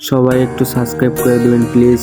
সবাই একটু সাবস্ক্রাইব করে দেবেন প্লিজ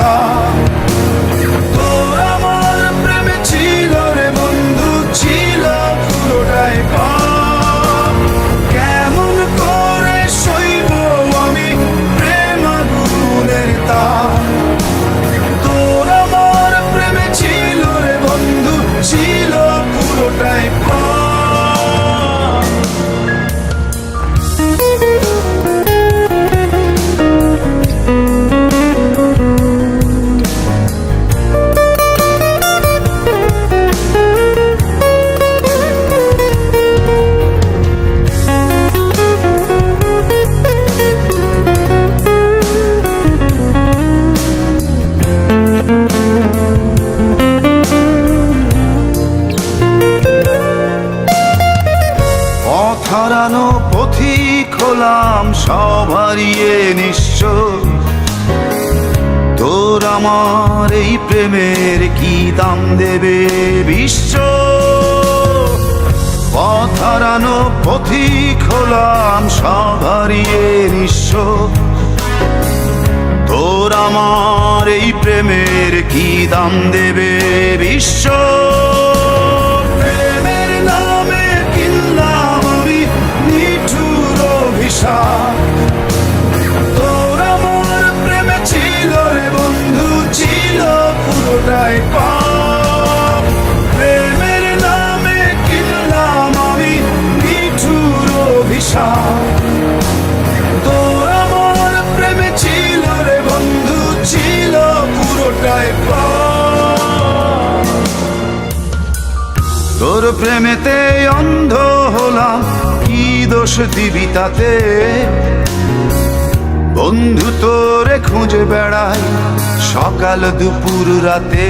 Santa হারিয়ে নিঃস্ব তোর আমার এই প্রেমের কি দাম দেবে বিশ্ব? পথ হারানো পথিক হলাম, সব হারিয়ে নিঃস্ব তোর আমার এই প্রেমের কি দাম দেবে বিশ্ব? প্রেমেতে অন্ধ হলাম। কি দোষ দিবি তাতে? বন্ধু তোরে খুঁজে বেড়াই সকাল দুপুর রাতে।